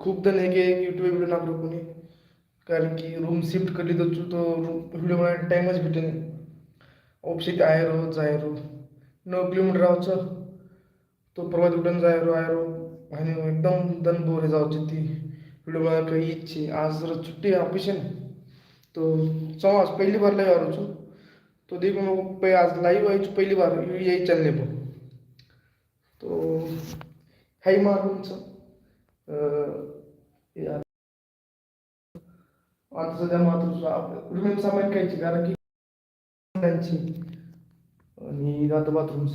खूपदा हे YouTube video लागलो कोणी. कारण की रूम शिफ्ट करली तर तो व्हिडिओ बनायला टाईमच भेटेल ऑप्शित आयरो जायरो नऊ किलोमीटर राहायचं. तो प्रवास उठून जायरो आयरो आणि एकदम दन बोरे जाऊची ती. व्हिडिओ बनायला काही इच्छे. आज जर सुट्टी ऑफिशन तो चव आज पहिली बार लाईव्ह आरोचो तो दे मग आज लाईव्ह व्हायचो पहिली बार. यायची चालले पण तो हाय मार आता सध्या मात्र रुमेन सामान घ्यायची कारण की त्यांची आणि जातं बाथरूमच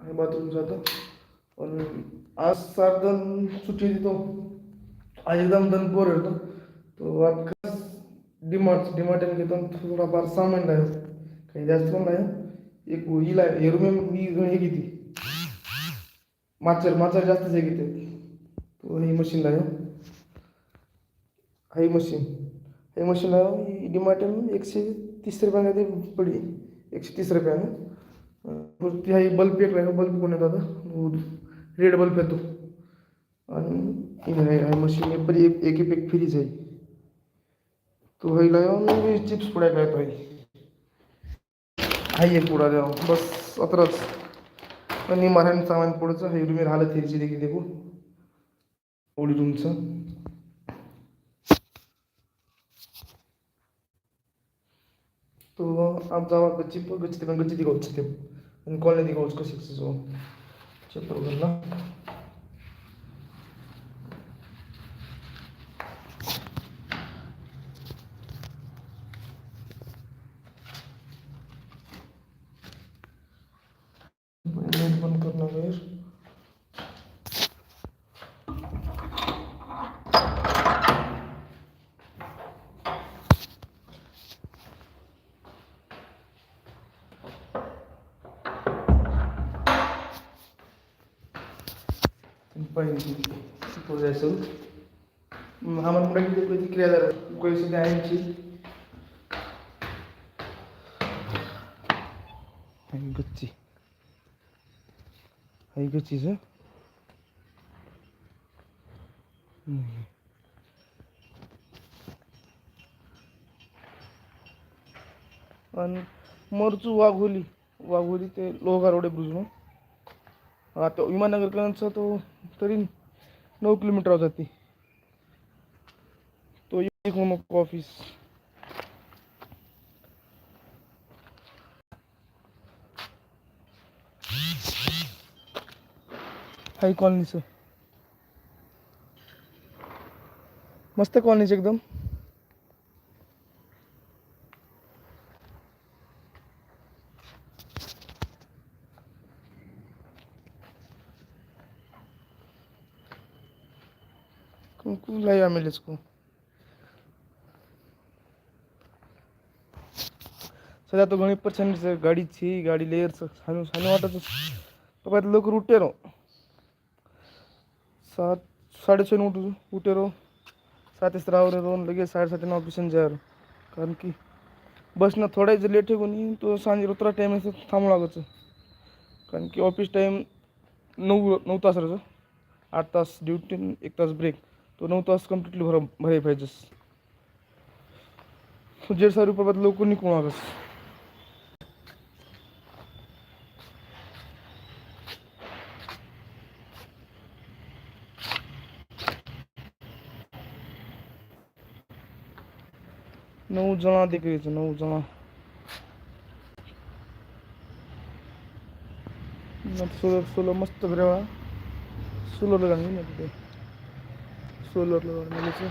आणि बाथरूम जातं पण आज सार्धन सुट्टी देतो. आज एकदम दन बोर होतो तो आज डिमार्ट डिमार्टने घेतो. थोडाफार सामान लाव काही जास्त पण नाही. एक हिला हे रुमे मी हे घेते. माचर माचर जास्त आहे घेते ही मशीन लाव हाई मशीन हे मशीन लाव ही डिमार्टन एकशे तीस रुपयाने ते पडी. एकशे तीस रुपयानं. ती हाई बल्ब एक लागेल बल्ब कोण येतो आता रेड बल्ब येतो आणि हाय मशीन पण एक एक एक फ्रीज आहे. तो भाई लाव चिप्स पुड्या काय पाहिजे. हाय एक पुढा द्यावं बस अतराच. आणि मरण सामान पुढचं हाय तुम्ही राहिलं थिरची देखील देखू ओढी तुमचं. तो आप जावा गच्ची गच्ची पण गच्ची दिगावच ते आणि कॉलनी दिगावच कशी जो चप्पल घालला नेट बंद करणार आहे पाहिजे शिकवू जायचं आम्हाला क्रिया झाली पैसे आणि गच्ची. हाय आणि मरचू वाघोली. वाघोली ते लोहार रोडे बुजणं आता विमाननगरकडचा तो तरी नऊ किलोमीटर जाते तो. एक मग ऑफिस हाय कॉलनीचं मस्त कॉलनीच एकदम. कुंकू लाई आम्ही इसको। सध्या तो गणित परेशानीचं गाडीची गाडी लेअरचं सांगू तो वाटत बाबा लवकर उठे रो। सात साडेছয় उठू उठे रो। सात रावर रो लगेच साडेसात जा जाय कारण की बस बसनं थोडा जर लेट आहे कोनी तो सांजे उतरा टाईम आहे थांबू लागायचं कारण की ऑफिस टाइम नऊ नऊ तास राहायचं आठ तास ड्युटी एक तास ब्रेक। तो नऊ तास कम्प्लिटली भर भराय पाहिजेस. जेड सहा प्रभात लवकर निघून लागस नऊ जणा देखील नऊ जणा. सोलर सोलर मस्त बरेवा सोलर लगानी ना तिथे. सोलर लगानी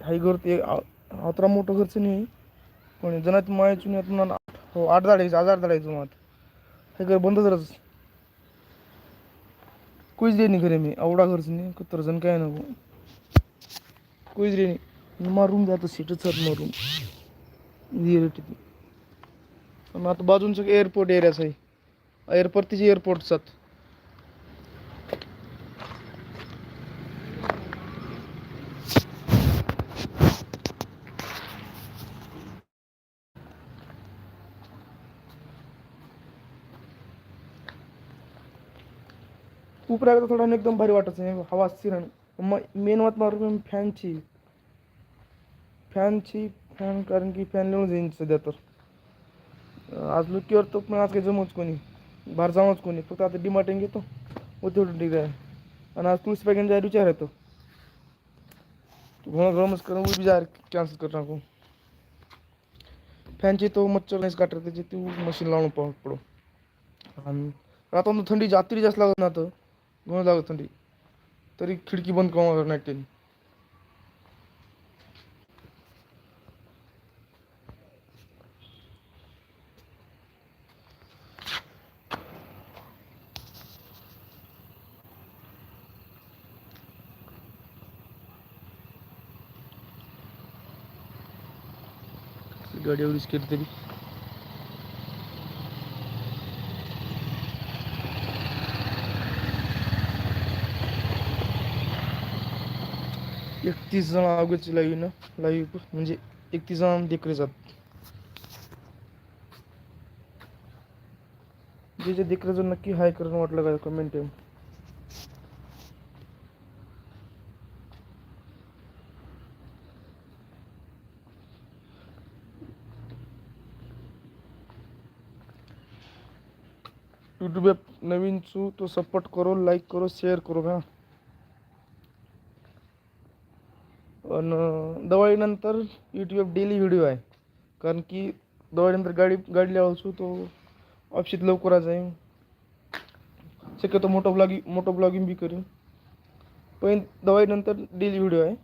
हाय घर ते अतरा मोठं खर्च नाही पण जणात मायाचून येत आठ हो आठ दाडायचं हजार दाडायचं मग हे घर बंदच राहत कुईच दे घर करे मी आवडा खर्च नाही कुत्र जण काय नको. कुईच रे नाही. मारून जातं सीटच सर मारून. रिअलिटी पण आता बाजूंचं एअरपोर्ट एरियाच आहे. एअरपर्तीचे एअरपोर्टचा खूप राहिला थोडा एकदम भारी वाटत नाही हवा स्थिर मग मेन वात मारू फॅनची फॅनची फॅन कारण की फॅन लिहून जाईन सध्या तर. आज लुकीवर तो पण आज काही जमवच कोणी. बाहेर जाऊनच कोणी फक्त आता डिमार्टिंग घेतो उतरून तेवढं ठीक आहे. आणि आज तुळशी पॅकेट जायला विचार येतो. घुमा गरमच करून उभी जा कॅन्सल कर टाकू फॅनची तो मच्छर नाहीच काटत त्याची ती मशीन लावून प- पडू आणि आता थंडी जात्री जास्त लागत ना तर घोण लागत थंडी. तरी खिडकी बंद करून नाही त्यांनी गाडी एवढीच केली तरी. एकतीस जण अवघडची लाईव्ह ना लाईव्ह म्हणजे एकतीस जण देखरे जात जे जे देखरे जण नक्की हाय करून वाटलं काय कमेंट आहे यूट्यूब नवीन छु तो सपोर्ट करो लाईक करो शेअर करो हा. आणि दिवाळीनंतर यूट्यूब डेली व्हिडिओ आहे. कारण की दिवाळीनंतर गाडी गाडी लावायचो तो ऑफिसात लवकर जाईन. शक्यतो मोठं ब्लॉगिंग मोठं ब्लॉगिंग बी करीन. पण दिवाळीनंतर डेली व्हिडिओ आहे.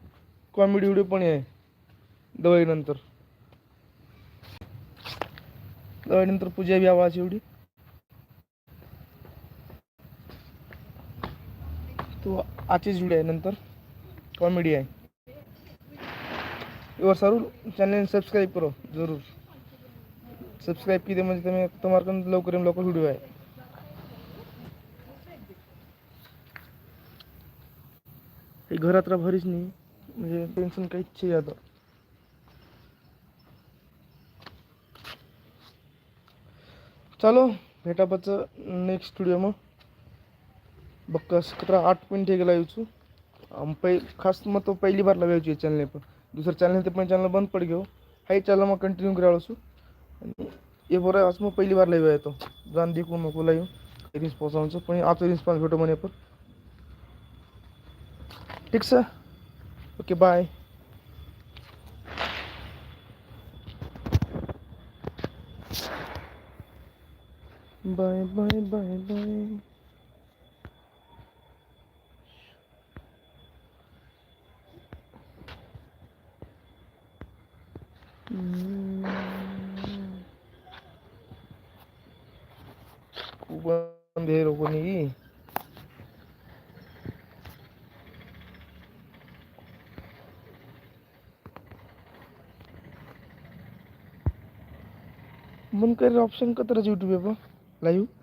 कॉमेडी व्हिडिओ पण आहे. दिवाळीनंतर. दिवाळीनंतर पूजा बी आवाज एवढी. तो आजचीच व्हिडिओ आहे नंतर कॉमेडी आहे. और जरूर चॅनल सबस्क्राईब करो जरूर. सबस्क्राईब केले म्हणजे तुम्ही तुम्हाला लवकर लवकर व्हिडिओ आहे. हे घरात राहा भरीच नाही. म्हणजे टेन्शन काहीच आहे आता. चालो भेटापाचं नेक्स्ट व्हिडिओ मग. बघ सतरा आठ मिनिट हे गेला यायचो पै खास मग तो पहिली बार या चॅनल पण. दुसरं चॅनल ते पण चॅनल बंद पड घेऊ. हाही चॅनल मग कंटिन्यू करायला असू आणि हे बरं आज मग पहिली बार लाईव्ह येतो. जाण देखू नको लाईव्ह रिस्पॉन्स आमचं पण आजचा रिस्पॉन्स भेटो म्हणे पण. ठीक sir okay bye bye bye bye bye खूप अंधेर कोणी मन कर ऑप्शन का यूट्यूब आहे लाईव्ह